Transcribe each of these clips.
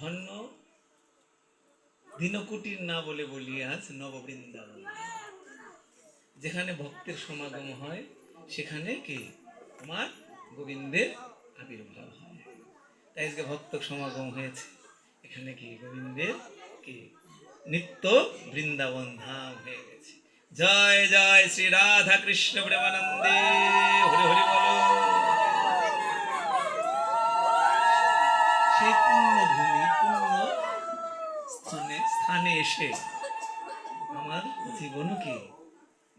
ধন্য দিনকুটির না বলে বলি আজ নববৃন্দাবন। যেখানে ভক্তের সমাগম হয়, সেখানে কি? আমার গোবিন্দের আবির্ভাব হয়। তাই আজকে ভক্ত সমাগম হয়েছে। এখানে কি? গোবিন্দের কি? নিত্য বৃন্দাবন ধাম হয়ে গেছে। জয় জয়, শ্রী রাধা কৃষ্ণ প্রেমানন্দে। হরি হরি বলো। স্থানে এসে আমার জীবন কি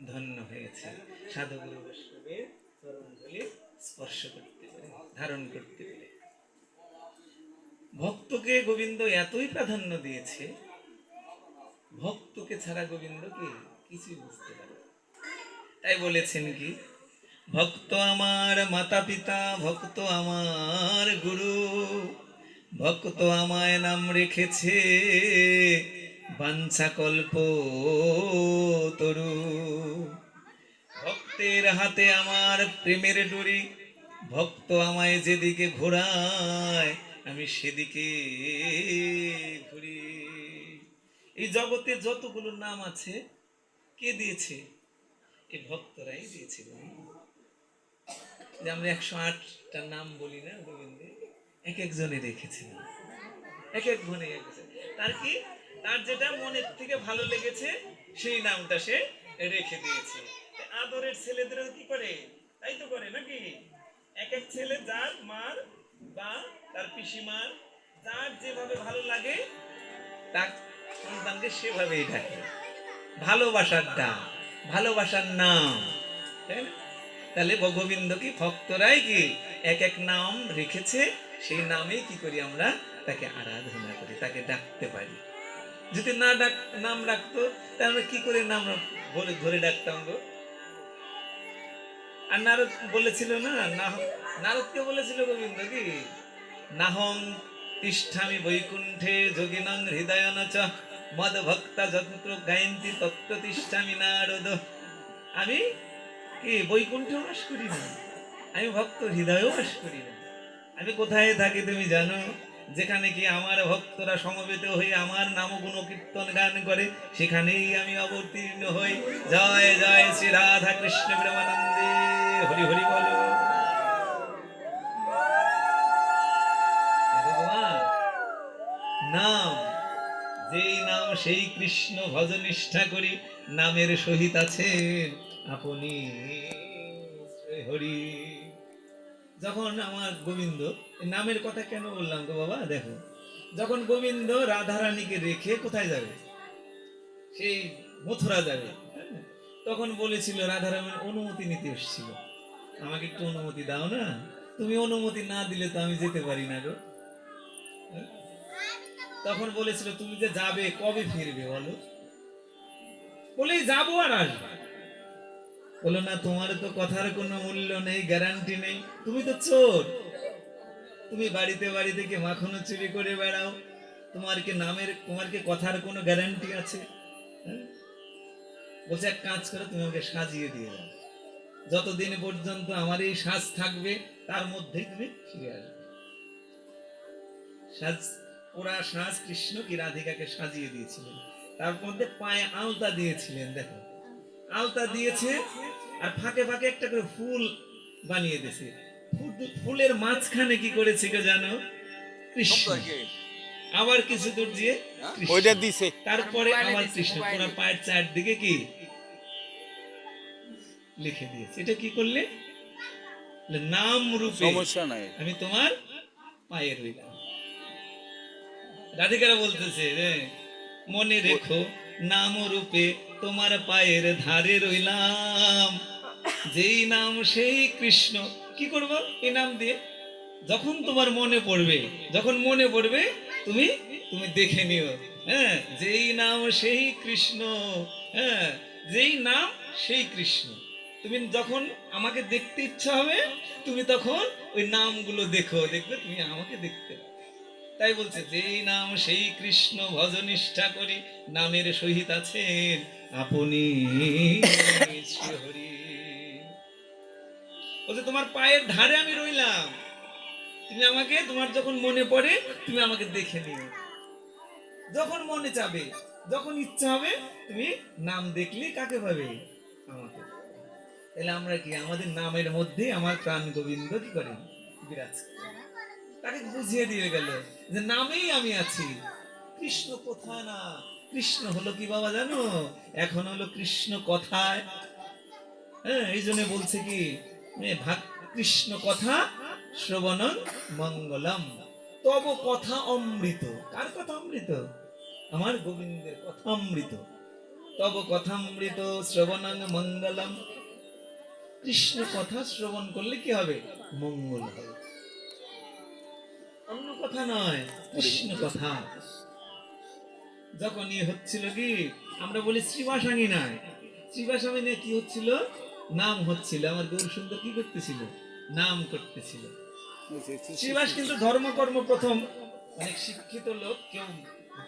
ধন্য হয়েছে? সাধুগুরু বৈষ্ণবের চরণধূলি স্পর্শ করতে পারে, ধারণ করতে পারে। ভক্তকে গোবিন্দ এতই প্রাধান্য দিয়েছে, ভক্তকে ছাড়া গোবিন্দকে কিছুই বুঝতে পারে তাই বলেছেন কি, ভক্ত আমার মাতা পিতা ভক্ত আমার গুরু। ভক্ত আমায় নাম রেখেছে বাঞ্ছা কল্প তরু। ভক্তের হাতে আমার প্রেমের ডুরি, ভক্ত আমায় যেদিকে ঘোরায়, আমি সেদিকে ঘুরি। এই জগতে যতগুলো নাম আছে, কে দিয়েছে? এই ভক্তরাই দিয়েছে। বন্ধু। যে আমরা একশো আটটা নাম বলি না, গোবিন্দে? এক একজনে রেখেছে না। এক এক গুণে তার কি? তার যেটা মনের থেকে ভালো লেগেছে, সেই নামটা সে রেখে দিয়েছে। আদরের ছেলেদেরও কি করে? তাই তো করে নাকি? এক এক ছেলে যার মার বা তার পিসিমার, যার যেভাবে ভালো লাগে, তার সন্তানকে সেভাবেই ডাকে। ভালোবাসার ডাক, ভালোবাসার নাম, তাই না? তাহলে গোবিন্দ কি ভক্তরাই কি এক এক নাম রেখেছে, সেই নামে কি করি আমরা তাকে আরাধনা করি, তাকে ডাকতে পারি। যদি না ডাক, নাম ডাকতো তাহলে কি করে নাম বলে ধরে ডাকতাম গো? আর নারদ বলেছিল না নারদকে বলেছিল গোবিন্দ কি? নাহং তিষ্ঠামি বৈকুণ্ঠে যোগিনং হৃদয়ন চ মদ ভক্তা যন্ত্র গায়ন্তী তত্ত্ব তিষ্ঠামি নারদ। আমি কি বৈকুণ্ঠে বাস করি না? আমি ভক্ত, হৃদয়েও বাস করি না। আমি কোথায় থাকি তুমি জানো? যেখানে কি আমার ভক্তরা সমবেত হয়ে আমার নাম গুণ কীর্তন গান করে, সেখানেই আমি অবতীর্ণ হই। জয় জয় শ্রী রাধা কৃষ্ণ প্রেমানন্দে হরি হরি বলো। নাম, যেই নাম সেই কৃষ্ণ ভজ নিষ্ঠা করি, নামের সহিত আছেন আপনি হরি। যখন আমার গোবিন্দ নামের কথা কেন বললাম গো বাবা? দেখো, যখন গোবিন্দ রাধারানীকে রেখে কোথায় যাবে? সেই মথুরা যাবে হ্যাঁ? তখন বলেছিল রাধারানীর অনুমতি নিতে এসেছিল। আমাকে একটু অনুমতি দাও না। তুমি অনুমতি না দিলে তো আমি যেতে পারি না গো। হ্যাঁ? তখন বলেছিল, তুমি যে যাবে, কবে ফিরবে বলো? বলে যাব আর আসব। বলো না, তোমার তো কথার কোনো মূল্য নেই গ্যারান্টি নেই। তুমি তো চোর। তুমি বাড়িতে বাড়িতে কি মাখনো চুরি করে বেড়াও। তোমার কি নামের, তোমার কি কথার কোনো গ্যারান্টি আছে? হ্যাঁ? বলছে এক কাজ করে, তুমি আমাকে সাজিয়ে দিয়ে দাও। যতদিন পর্যন্ত আমার এই সাজ থাকবে, তার মধ্যেই তুমি ফিরে আসবে। সাজ, ওরা সাজ কৃষ্ণ কি রাধিকাকে সাজিয়ে দিয়েছিলেন। তার মধ্যে পায়ে আলতা দিয়েছিলেন, দেখো। আলতা দিয়েছে আর ফাঁকে ফাঁকে একটা করে ফুল বানিয়ে দিয়েছে ফুলের মাঝখানে কি করেছে কে জানো? কৃষ্ণ। আবার কিছু দূর দিয়ে ওইটা দিছে। তারপরে আমার কৃষ্ণ। পুরো পায়ের চারদিকে কি? লিখে দিয়েছে। এটা কি করলে? নাম রূপে। সমস্যা নাই। আমি তোমার পায়ে রইলাম রাধিকারা বলতেছে রে মনে রেখো নাম রূপে তোমার পায়ের ধারে রইলাম। যেই নাম সেই কৃষ্ণ। কি করব এই নাম দিয়ে? যখন তোমার মনে পড়বে, যখন মনে পড়বে, তুমি তুমি দেখে নিও। হ্যাঁ যেই নাম সেই কৃষ্ণ। হ্যাঁ যেই নাম সেই কৃষ্ণ। তুমি যখন আমাকে দেখতে ইচ্ছা হবে, তুমি তখন ওই নামগুলো দেখো। দেখবে তুমি আমাকে দেখতে। তাই বলছে যেই নাম সেই কৃষ্ণ ভজনিষ্ঠা করি, নামের সহিত আছেন আপনি। বলছে, তোমার পায়ের ধারে আমি রইলাম। তুমি আমাকে, তোমার যখন মনে পড়ে, তুমি আমাকে দেখে নিও। যখন মনে চাবে, যখন ইচ্ছা হবে, তুমি নাম দেখলে কাকে পাবে? আমাকে। তাহলে আমরা কি আমাদের নামের মধ্যে আমার প্রাণ গোবিন্দ কি করে? বিরাজ। তাকে বুঝিয়ে দিয়ে গেল যে নামেই আমি আছি। কৃষ্ণ কোথায় না? কৃষ্ণ হলো কি বাবা জানো? এখন হলো কৃষ্ণ কথায়। হ্যাঁ এই জন্য বলছে কি ভাগ কৃষ্ণ কথা, শ্রবণ মঙ্গলম। তব কথা অমৃত। কার কথা অমৃত? আমার গোবিন্দের কথা অমৃত। তব কথামৃত শ্রবণ মঙ্গলম। কৃষ্ণ কথা শ্রবণ করলে কি হবে? মঙ্গল হবে। অন্য কথা নয়, কৃষ্ণ কথা। যখন ইয়ে হচ্ছিল কি, আমরা বলি শ্রীবাসাঙ্গী শ্রীবাসাঙ্গী নিয়ে কি হচ্ছিল? নাম হচ্ছিল। আমার গৌর সুন্দর কি করতেছিল? নাম করতেছিল। শ্রীবাস কিন্তু ধর্মকর্ম প্রথম। অনেক শিক্ষিত লোক, কেউ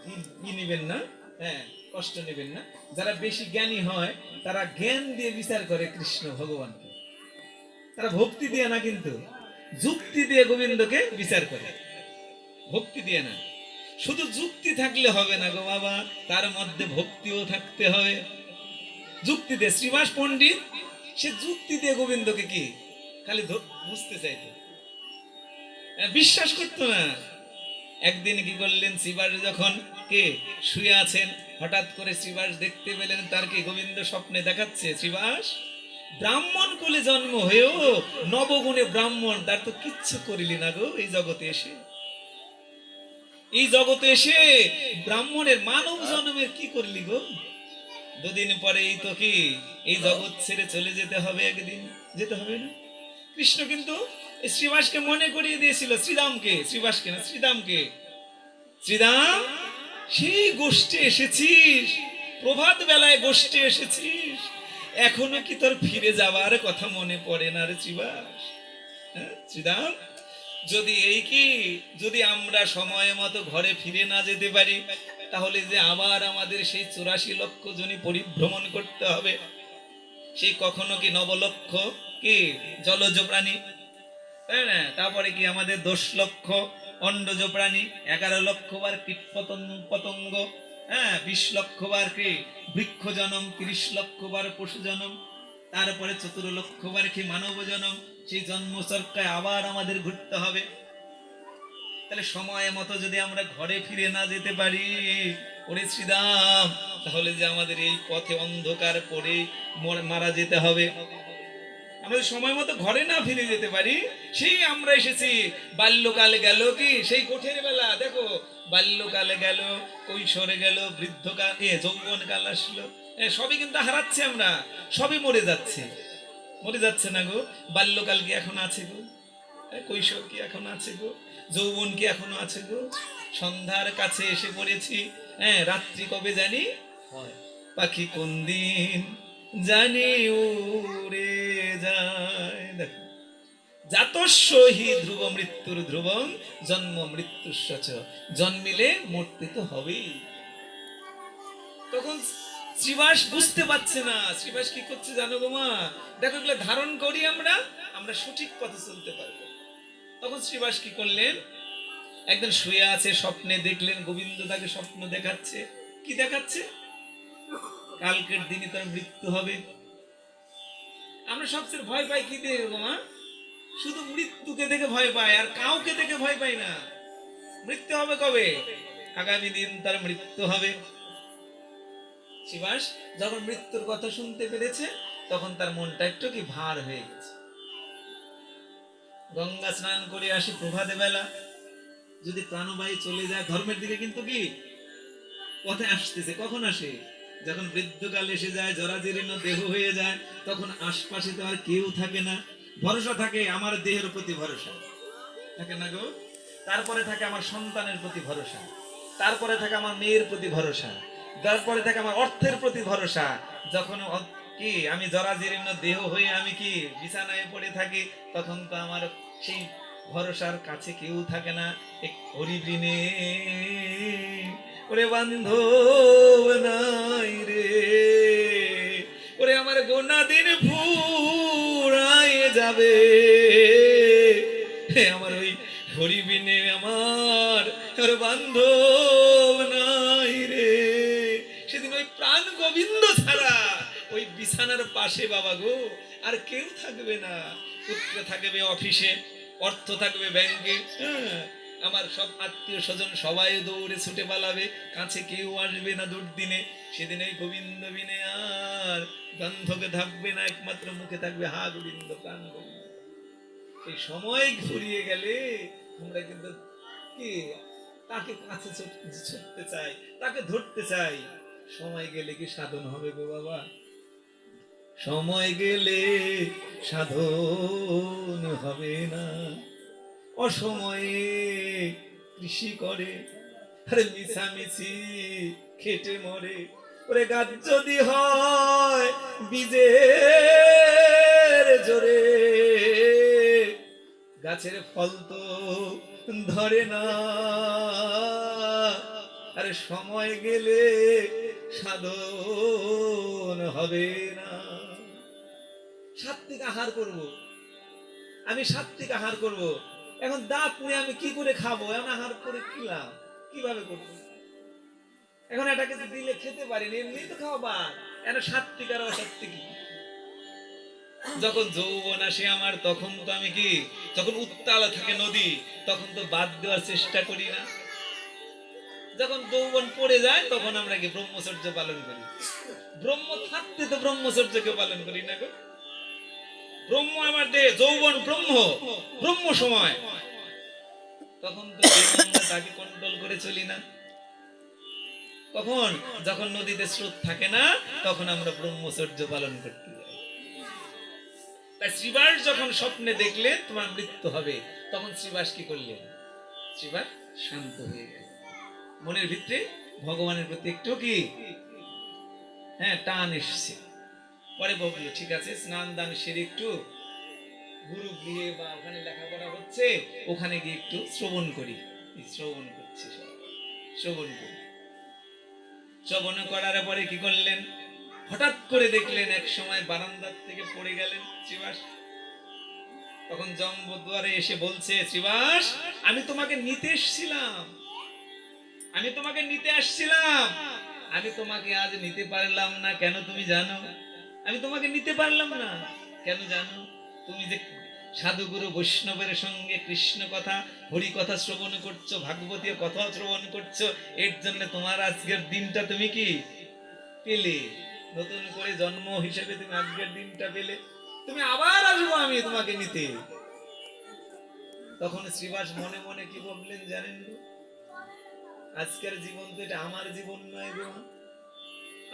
ই- নেবেন না হ্যাঁ কষ্ট নেবেন না। যারা বেশি জ্ঞানী হয়, তারা জ্ঞান দিয়ে বিচার করে কৃষ্ণ ভগবানকে। তারা ভক্তি দিয়ে না কিন্তু, যুক্তি দিয়ে গোবিন্দকে বিচার করে। ভক্তি দিয়ে না। শুধু যুক্তি থাকলে হবে না গো বাবা, তার মধ্যে ভক্তিও থাকতে হবে। যুক্তি দিয়ে শ্রীবাস পণ্ডিত, সে যুক্তি দিয়ে গোবিন্দকে কি? খালি বুঝতে চাইতো। বিশ্বাস করতো না। একদিন কি করলেন, শ্রীবাস যখন কে শুয়ে আছেন, হঠাৎ করে শ্রীবাস দেখতে পেলেন, তার কি গোবিন্দ স্বপ্নে দেখাচ্ছে? শ্রীবাস, ব্রাহ্মণ কুলে জন্ম হয়েও নবগুণে ব্রাহ্মণ, তার তো কিচ্ছু করিলি না গো এই জগতে এসে। এই জগতে এসে ব্রাহ্মণের মানব জন্মের কি করলি গো? দুদিন পরে এই তো কি এই জগৎ ছেড়ে চলে যেতে হবে একদিন। যেতে হবে না? কৃষ্ণ কিন্তু শ্রীবাসকে মনে করিয়ে দিয়েছিল শ্রীরামকে শ্রীবাসকে না শ্রীরামকে শ্রীরাম সেই গোষ্ঠে এসেছিস প্রভাত বেলায় গোষ্ঠে এসেছিস। এখনও কি তোর ফিরে যাওয়ার কথা মনে পড়ে না রে শ্রীবাস? হ্যাঁ, শ্রীরাম যদি এই কি? যদি আমরা সময় মতো ঘরে ফিরে না যেতে পারি, তাহলে যে আবার আমাদের সেই চুরাশি লক্ষ জনই পরিভ্রমণ করতে হবে। সেই কখনো কি নবলক্ষ কি জলজ প্রাণী? তাই না তারপরে কি আমাদের দশ লক্ষ অন্ডজ প্রাণী, এগারো লক্ষ বার কীট পতঙ্গ- পতঙ্গ হ্যাঁ বিশ লক্ষ বার কি বৃক্ষ জনম তিরিশ লক্ষ বার পশু জনম তারপরে চতুর লক্ষ বার কি মানব জনম সেই জন্ম সরকায় আবার আমাদের ঘুরতে হবে। তাহলে সময় মতো যদি আমরা ঘরে ফিরে না যেতে পারি, ওরে শ্রীরাম, তাহলে যে আমাদের এই পথে অন্ধকার পড়ে মারা যেতে হবে। আমরা সময় মতো ঘরে না ফিরে যেতে পারি, সেই আমরা এসেছি। বাল্যকালে গেল কি? সেই কোঠের বেলা। দেখো, বাল্যকালে গেল, কৈশোরে গেল, বৃদ্ধকাল, এ যৌবন কাল আসলো সবই কিন্তু হারাচ্ছি আমরা, সবই মরে যাচ্ছে। মরে যাচ্ছে না গো। বাল্যকাল কি এখন আছে গো? কৈশোর কি এখন আছে গো? যৌবন কি এখনও আছে গো? সন্ধ্যার কাছে এসে পড়েছি। হ্যাঁ রাত্রি কবে জানি? পাখি কোন দিন জানি উড়ে যায়। দেখো। জাতস্বহি ধ্রুব মৃত্যুর ধ্রুবং জন্ম মৃত্যুর সচ। জন্মিলে মরতে তো হবেই। তখন শ্রীবাস বুঝতে পারছে না। শ্রীবাস কি করছে জানো গো মা? দেখো এগুলো ধারণ করি আমরা আমরা সঠিক পথে চলতে পারব। তখন শ্রীবাস কি করলেন? একদিন শুয়ে আছে, স্বপ্নে দেখলেন, গোবিন্দ তাকে স্বপ্ন দেখাচ্ছে। কি দেখাচ্ছে? কালকের দিনে তার মৃত্যু হবে। আমরা সবচেয়ে ভয় পাই কি দেখে গো মা? শুধু মৃত্যুকে দেখে ভয় পাই আর কাউকে দেখে ভয় পাই না। মৃত্যু হবে কবে? আগামী দিন তার মৃত্যু হবে। শিবাস যখন মৃত্যুর কথা শুনতে পেরেছে, তখন তার মনটা একটু কি ভার হয়ে গেছে। গঙ্গা স্নান করে আসি প্রভাতে বেলা। যদি প্রাণবায়ু চলে যায়, ধর্মের দিকে কিন্তু কি? পথে আসতেছে। কখন আসে? যখন বৃদ্ধকাল এসে যায়, জরাজীর্ণ দেহ হয়ে যায়, তখন আশপাশে তো আর কেউ থাকে না। ভরসা থাকে, আমার দেহের প্রতি ভরসা। থাকে না গো? তারপরে থাকে আমার সন্তানের প্রতি ভরসা। তারপরে থাকে আমার মেয়ের প্রতি ভরসা। তারপরে থাকে আমার অর্থের প্রতি ভরসা। যখন কি, আমি জরাজীর্ণ দেহ হয়ে আমি কি বিছানায় পড়ে থাকি, তখন তো আমার সেই ভরসার কাছে কেউ থাকে না। এক হরিবিনে ওরে বান্ধব নাই রে। ওরে আমার গোনা দিন ফুরায় যাবে। আমার ওই বিনে আমার বান্ধব বিছানার পাশে বাবা গো আর কেউ থাকবে না। পুত্র থাকবে অফিসে অর্থ থাকবে ব্যাংকে হ্যাঁ, আমার সব আত্মীয় স্বজন সবাই দৌড়ে ছুটে পালাবে কাছে কেউ আসবে না দুর্দিনে সেদিন ওই গোবিন্দ বিনে আর গন্ধকে থাকবে না একমাত্র মুখে থাকবে হা গোবিন্দ প্রাণ গোবিন্দ। এই সময় ঘুরিয়ে গেলে আমরা কিন্তু তাকে কাছে ছুটতে চাই তাকে ধরতে চাই সময় গেলে কি সাধন হবে গো বাবা? সময় গেলে সাধন হবে না। অসময়ে কৃষি করে, আরে মিছামিছি খেটে মরে। ওরে গাছ যদি হয় বীজের জোরে, গাছের ফল তো ধরে না। আরে সময় গেলে সাধন হবে না। সাত্বিক আহার করব। আমি সাত্বিক আহার করব। এখন দাঁত নিয়ে আমি কি করে খাব? এখন আহার করে খেলাম কীভাবে করব? এখন এটাকে যদি দিলে খেতে পারিনি এমনি তো খাওয়া এখন সাত্বিক আর অসাত্বিক যখন যৌবন আসে আমার, তখন তো আমি কি, যখন উত্তাল থাকে নদী, তখন তো বাদ দেওয়ার চেষ্টা করি না। যখন যৌবন পড়ে যায়, তখন আমরা কি ব্রহ্মচর্য পালন করি? ব্রহ্ম থাকতে তো ব্রহ্মচর্যকে পালন করি না গো। ব্রহ্ম আমার দেহ, যৌবন ব্রহ্ম ব্রহ্ম সময়। তখন তো তাকে কন্ট্রোল করে চলি না। কখন? যখন নদীতে স্রোত থাকে না, তখন আমরা ব্রহ্মচর্য পালন করতে যাই। তাই শ্রীবাস যখন স্বপ্নে দেখলেন তোমার মৃত্যু হবে, তখন শ্রীবাস কি করলেন? শ্রীবাস শান্ত হয়ে গেল। মনের ভিতরে ভগবানের প্রতি একটু কি? হ্যাঁ টান এসছে। পরে বলল, ঠিক আছে, স্নান দান সেরে একটু গুরু গৃহে বা ওখানে লেখাপড়া হচ্ছে, ওখানে গিয়ে একটু শ্রবণ করি। শ্রবণ করছে শ্রবণ করি। শ্রবণ করার পরে কি করলেন? হঠাৎ করে দেখলেন এক সময় বারান্দার থেকে পড়ে গেলেন শ্রীবাস। তখন জম্বুদ্বারে এসে বলছে, শ্রীবাস, আমি তোমাকে নিতে এসেছিলাম। আমি তোমাকে নিতে আসছিলাম। আমি তোমাকে আজ নিতে পারলাম না, কেন তুমি জানো? আমি তোমাকে নিতে পারলাম না। কেন জানো? তুমি যে সাধুগুরু বৈষ্ণবের সঙ্গে কৃষ্ণ কথা, হরি কথা শ্রবণ করছ, ভাগবতীয় কথা শ্রবণ করছ, এর জন্য তোমার আজকের দিনটা তুমি কি পেলে? নতুন করে জন্ম হিসেবে তুমি আজকের দিনটা পেলে? তুমি আবার আসব আমি তোমাকে নিতে। তখন শ্রীবাস মনে মনে কি বললেন জানেন? আজকের জীবন তো এটা আমার জীবন নয় গো।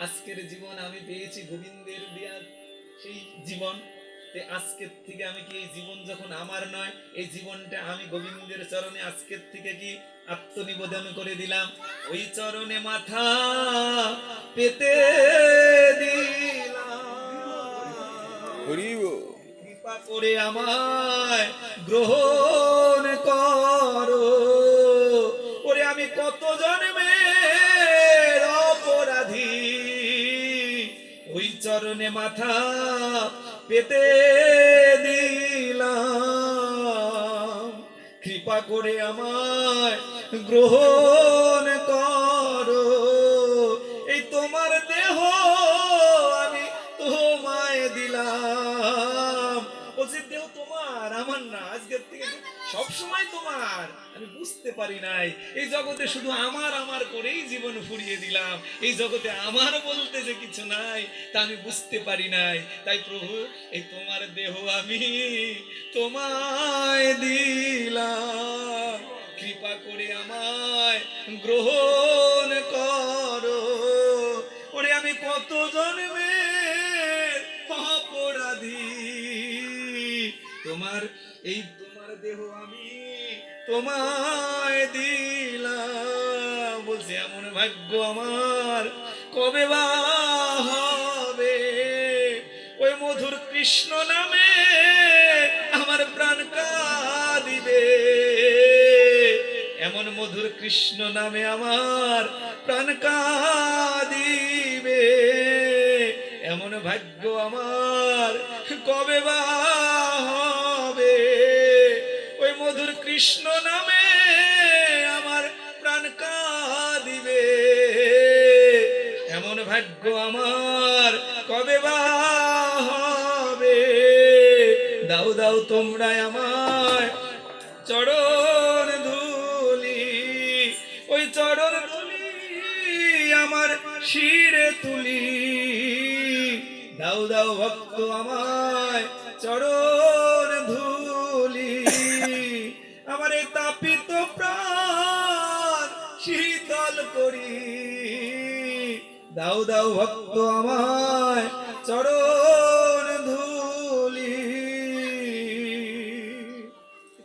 আজকের জীবন আমি পেয়েছি গোবিন্দের দেয়ার সেই জীবন আজকের থেকে আমি কি এই জীবন যখন আমার নয় এই জীবনটা আমি গোবিন্দের চরণে আজকের থেকে কি আত্মনিবেদন করে দিলাম? ওই চরণে মাথা পেতে দিলাম। কৃপা করে আমায় গ্রহণ করো। মাথা পেতে দিলাম। কৃপা করে আমায় গ্রহণ করো। সব সময় তোমার। আমি বুঝতে পারি নাই। এই জগতে শুধু আমার আমার করেই জীবন ফুরিয়ে দিলাম। এই জগতে আমার বলতে যে কিছু নাই, তা আমি বুঝতে পারি নাই। তাই প্রভু, এই তোমার দেহ আমি তোমায় দিলাম। কৃপা করে আমায় গ্রহণ করো। ওরে, আমি কত জন্মের অপরাধী? তোমার এই আমি তোমায় দিলাম। বলছে, এমন ভাগ্য আমার কবে বা হবে? ওই মধুর কৃষ্ণ নামে আমার প্রাণ কাঁদিবে। এমন মধুর কৃষ্ণ নামে আমার প্রাণ কাঁদিবে। এমন ভাগ্য আমার কবে বা মধুর কৃষ্ণ নামে আমার প্রাণ দিবে এমন ভাগ্য আমার কবে হবে? দাও দাও তোমরা আমায় চরণ ধুলি। ওই চরণ ধুলি আমার শিরে তুলি। দাও দাও ভক্ত আমায় চরণ দাও দাও ভক্ত আমায় চরণ ধুলি।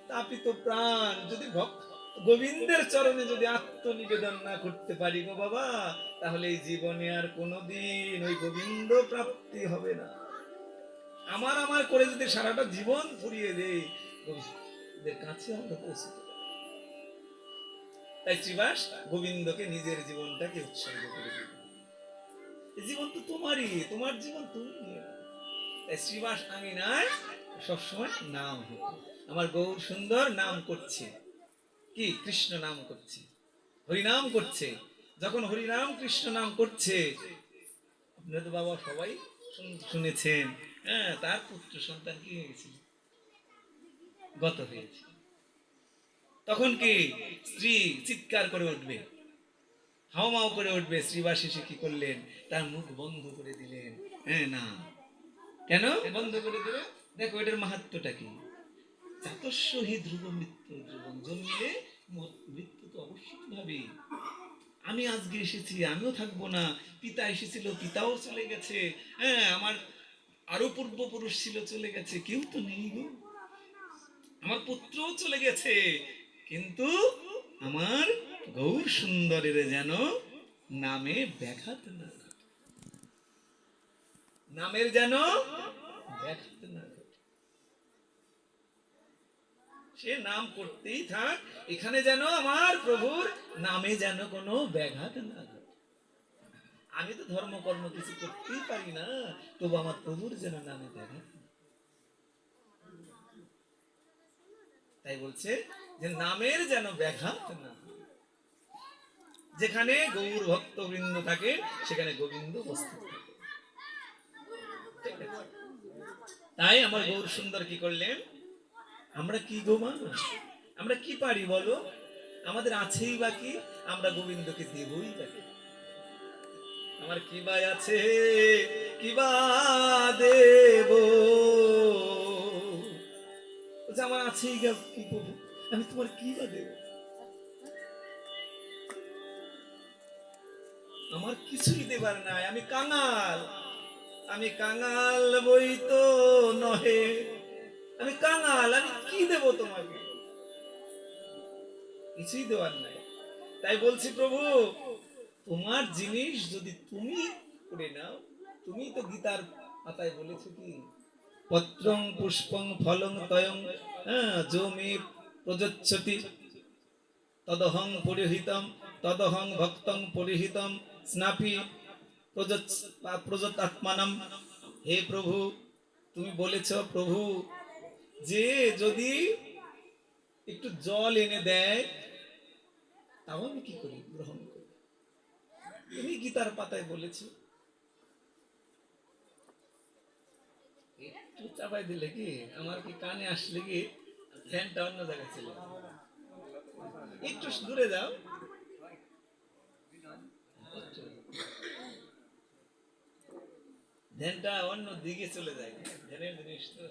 তাপিত প্রাণ, যদি ভক্ত গোবিন্দের চরণে যদি আত্মনিবেদন না করতে পারি গো বাবা, তাহলে এই জীবনে আর কোনোদিন ওই গোবিন্দ প্রাপ্তি হবে না। আমার আমার করে যদি সারাটা জীবন ফুরিয়ে দেই কাছে আমরা পারি। তাই শ্রীবাস গোবিন্দকে নিজের জীবনটাকে উৎসর্গ করে দিল জীবন তো তোমারই, তোমার জীবন তুমি। তাই শ্রীবাস আমি নাই সবসময় নাম আমার গৌর সুন্দর নাম করছে। কি? কৃষ্ণ নাম করছে। হরিনাম করছে। যখন হরিনাম কৃষ্ণ নাম করছে আপনারা তো বাবা সবাই শুন- শুনেছেন। হ্যাঁ তার পুত্র সন্তান কি হয়েছে গত হয়েছে। তখন কি? স্ত্রী চিৎকার করে উঠবে। হাওমাও করে উঠবে শ্রীবাসী কি করলেন? তার মুখ বন্ধ করে দিলেন। হ্যাঁ না। কেন? বন্ধ করে দিলেন? দেখো এটার মাহাত্মটা কি? ধ্রুব মৃত্যু ধ্রুবম জন্মিলে মৃত্যু তো অবশ্যই ভাবে আমি আজকে এসেছি আমিও থাকব না। পিতা এসেছিল পিতাও চলে গেছে। হ্যাঁ আমার আরও পূর্বপুরুষ ছিল চলে গেছে। কেউ তো নেই গো। আমার পুত্রও চলে গেছে। কিন্তু আমার গৌর সুন্দরের যেন নামে ব্যাঘাত না নামের যেন ব্যাঘাত না সে নাম করতেই থাক, এখানে যেন আমার প্রভুর নামে যেন কোনো ব্যাঘাত না আমি তো ধর্মকর্ম কিছু করতেই পারি না, তবু আমার প্রভুর যেন নামে ব্যাঘাত তাই বলছে যে নামের যেন ব্যাঘাত না। যেখানে গৌর ভক্ত বৃন্দ থাকে, সেখানে গোবিন্দ উপস্থিত? তাই আমার গৌর সুন্দর কি করলেন? আমরা কি গো মানুষ আমরা কি পারি বলো? আমাদের আছেই বাকি আমরা গোবিন্দকে দেবই বাকি আমার কি বাই আছে, কি বা দেব? আমার আছেই গা কি আমি তোমার কি বা দেব? আমার কিছুই দেবার নাই, আমি কাঙাল। আমি কাঙাল বই তো নহে। আমি কাঙাল, আমি কি দেব তোমাকে? কিছুই দেওয়ার নাই। তাই বলছি, প্রভু, তোমার জিনিস যদি তুমি করে নাও, তুমি তো গীতার পাতায় বলেছ কি? পত্রং, পুষ্পং, ফলং, তয়ং হ্যাঁ জমি প্রযচ্ছতি। তদহং পরিহিতম, তদহং ভক্তং পরিহিতম স্নাপি প্রযত হে প্রভু, তুমি বলেছ, প্রভু, যে যদি একটু জল এনে দেয়, তাও আমি কি করি? গ্রহণ করি। তুমি গীতার পাতায় বলেছ। চাপাই দিলে কি? আমার কি কানে আসলে কি? ফ্যানটা অন্য জায়গায় ছিল। একটু দূরে যাও। ধ্যানটা অন্য দিকে চলে যায় ধ্যানের জিনিস তো